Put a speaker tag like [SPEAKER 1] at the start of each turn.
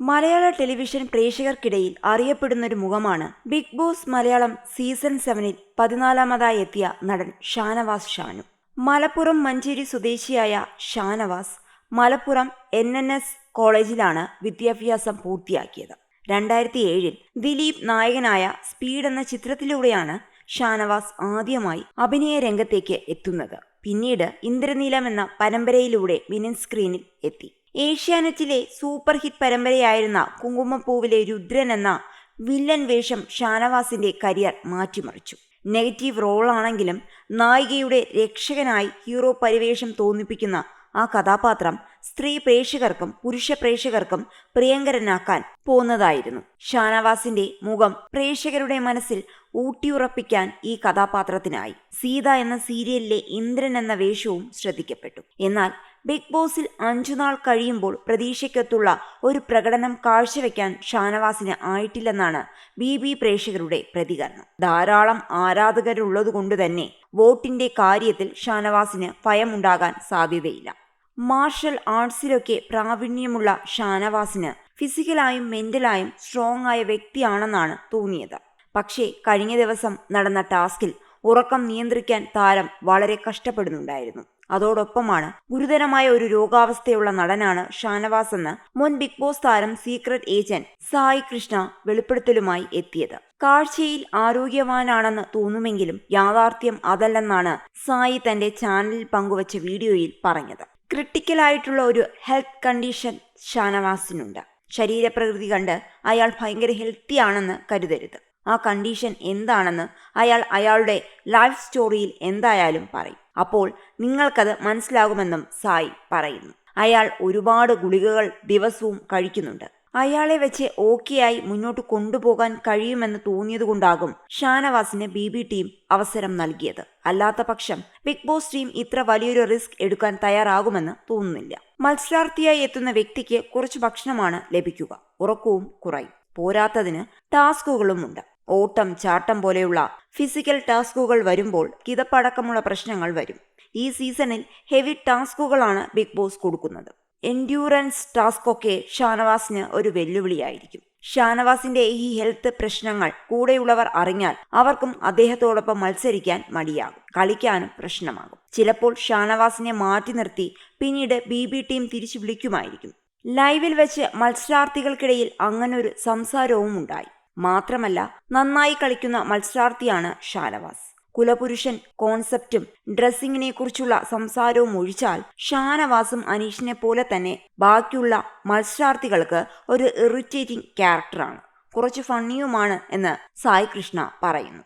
[SPEAKER 1] മലയാള television പ്രേക്ഷകർക്കിടയിൽ അറിയപ്പെടുന്നൊരു മുഖമാണ് big boss Malayalam season സെവനിൽ പതിനാലാമതായി എത്തിയ നടൻ ഷാനവാസ് ഷാനു. മലപ്പുറം മഞ്ചേരി സ്വദേശിയായ Shanavas Malappuram N N S കോളേജിലാണ് വിദ്യാഭ്യാസം പൂർത്തിയാക്കിയത്. രണ്ടായിരത്തി ഏഴിൽ ദിലീപ് നായകനായ സ്പീഡ് എന്ന ചിത്രത്തിലൂടെയാണ് ഷാനവാസ് ആദ്യമായി അഭിനയ രംഗത്തേക്ക് എത്തുന്നത്. പിന്നീട് ഇന്ദ്രനീലം എന്ന പരമ്പരയിലൂടെ മിനിൻ സ്ക്രീനിൽ എത്തി. ഏഷ്യാനെറ്റിലെ സൂപ്പർ ഹിറ്റ് പരമ്പരയായിരുന്ന കുങ്കുമപ്പൂവിലെ രുദ്രൻ എന്ന വില്ലൻ വേഷം ഷാനവാസിന്റെ കരിയർ മാറ്റിമറിച്ചു. നെഗറ്റീവ് റോളാണെങ്കിലും നായികയുടെ രക്ഷകനായി ഹീറോ പരിവേഷം തോന്നിപ്പിക്കുന്ന ആ കഥാപാത്രം സ്ത്രീ പ്രേക്ഷകർക്കും പുരുഷ പ്രേക്ഷകർക്കും പ്രിയങ്കരനാക്കാൻ പോന്നതായിരുന്നു. ഷാനവാസിന്റെ മുഖം പ്രേക്ഷകരുടെ മനസ്സിൽ ഊട്ടിയുറപ്പിക്കാൻ ഈ കഥാപാത്രത്തിനായി സീത എന്ന സീരിയലിലെ ഇന്ദ്രൻ എന്ന വേഷവും ശ്രദ്ധിക്കപ്പെട്ടു. എന്നാൽ ബിഗ് ബോസിൽ അഞ്ചുനാൾ കഴിയുമ്പോൾ പ്രതീക്ഷയ്ക്കൊത്തുള്ള ഒരു പ്രകടനം കാഴ്ചവെക്കാൻ ഷാനവാസിന് ആയിട്ടില്ലെന്നാണ് ബി ബി പ്രേക്ഷകരുടെ പ്രതികരണം. ധാരാളം ആരാധകരുള്ളതുകൊണ്ട് തന്നെ വോട്ടിന്റെ കാര്യത്തിൽ ഷാനവാസിന് ഭയമുണ്ടാകാൻ സാധ്യതയില്ല. മാർഷൽ ആർട്സിലൊക്കെ പ്രാവീണ്യമുള്ള ഷാനവാസിന് ഫിസിക്കലായും മെന്റലായും സ്ട്രോങ് ആയ വ്യക്തിയാണെന്നാണ് തോന്നിയത്. പക്ഷേ കഴിഞ്ഞ ദിവസം നടന്ന ടാസ്കിൽ ഉറക്കം നിയന്ത്രിക്കാൻ താരം വളരെ കഷ്ടപ്പെടുന്നുണ്ടായിരുന്നു. അതോടൊപ്പമാണ് ഗുരുതരമായ ഒരു രോഗാവസ്ഥയുള്ള നടനാണ് ഷാനവാസ് എന്ന് മുൻ ബിഗ് ബോസ് താരം സീക്രട്ട് ഏജന്റ് സായി കൃഷ്ണ വെളിപ്പെടുത്തലുമായി എത്തിയത്. കാഴ്ചയിൽ ആരോഗ്യവാനാണെന്ന് തോന്നുമെങ്കിലും യാഥാർത്ഥ്യം അതല്ലെന്നാണ് സായി തന്റെ ചാനലിൽ പങ്കുവച്ച വീഡിയോയിൽ പറഞ്ഞത്. ക്രിട്ടിക്കലായിട്ടുള്ള ഒരു ഹെൽത്ത് കണ്ടീഷൻ ഷാനവാസിനുണ്ട്. ശരീരപ്രകൃതി കണ്ട് അയാൾ ഭയങ്കര ഹെൽത്തി ആണെന്ന് കരുതരുത്. ആ കണ്ടീഷൻ എന്താണെന്ന് അയാൾ അയാളുടെ ലൈഫ് സ്റ്റോറിയിൽ എന്തായാലും പറയും. അപ്പോൾ നിങ്ങൾക്കത് മനസ്സിലാകുമെന്നും സായി പറയുന്നു. അയാൾ ഒരുപാട് ഗുളികകൾ ദിവസവും കഴിക്കുന്നുണ്ട്. അയാളെ വെച്ച് ഓക്കെയായി മുന്നോട്ട് കൊണ്ടുപോകാൻ കഴിയുമെന്ന് തോന്നിയതുകൊണ്ടാകും ഷാനവാസിന് ബി ബി ടീം അവസരം നൽകിയത്. അല്ലാത്ത പക്ഷം ബിഗ് ബോസ് ടീം ഇത്ര വലിയൊരു റിസ്ക് എടുക്കാൻ തയ്യാറാകുമെന്ന് തോന്നുന്നില്ല. മത്സരാർത്ഥിയായി എത്തുന്ന വ്യക്തിക്ക് കുറച്ച് ഭക്ഷണമാണ് ലഭിക്കുക. ഉറക്കവും കുറയും. പോരാത്തതിന് ടാസ്കുകളുമുണ്ട്. ഓട്ടം ചാട്ടം പോലെയുള്ള ഫിസിക്കൽ ടാസ്കുകൾ വരുമ്പോൾ കിതപ്പടക്കമുള്ള പ്രശ്നങ്ങൾ വരും. ഈ സീസണിൽ ഹെവി ടാസ്കുകളാണ് ബിഗ് ബോസ് കൊടുക്കുന്നത്. എൻഡ്യൂറൻസ് ടാസ്കൊക്കെ ഷാനവാസിന് ഒരു വെല്ലുവിളിയായിരിക്കും. ഷാനവാസിന്റെ ഈ ഹെൽത്ത് പ്രശ്നങ്ങൾ കൂടെയുള്ളവർ അറിഞ്ഞാൽ അവർക്കും അദ്ദേഹത്തോടൊപ്പം മത്സരിക്കാൻ മടിയാകും. കളിക്കാനും പ്രശ്നമാകും. ചിലപ്പോൾ ഷാനവാസിനെ മാറ്റി നിർത്തി പിന്നീട് ബി ബി ടീം തിരിച്ചു വിളിക്കുമായിരിക്കും. ലൈവിൽ വെച്ച് മത്സരാർത്ഥികൾക്കിടയിൽ അങ്ങനൊരു സംസാരവും ഉണ്ടായി മാത്രമല്ല നന്നായി കളിക്കുന്ന മത്സരാർത്ഥിയാണ് ഷാനവാസ്. കുലപുരുഷൻ കോൺസെപ്റ്റും ഡ്രസ്സിങ്ങിനെ കുറിച്ചുള്ള സംസാരവും ഒഴിച്ചാൽ ഷാനവാസും അനീഷിനെ പോലെ തന്നെ ബാക്കിയുള്ള മത്സരാർത്ഥികൾക്ക് ഒരു ഇറിറ്റേറ്റിംഗ് ക്യാരക്ടറാണ് കുറച്ച് ഫണ്ണിയുമാണ് എന്ന് സായി കൃഷ്ണ പറയുന്നു.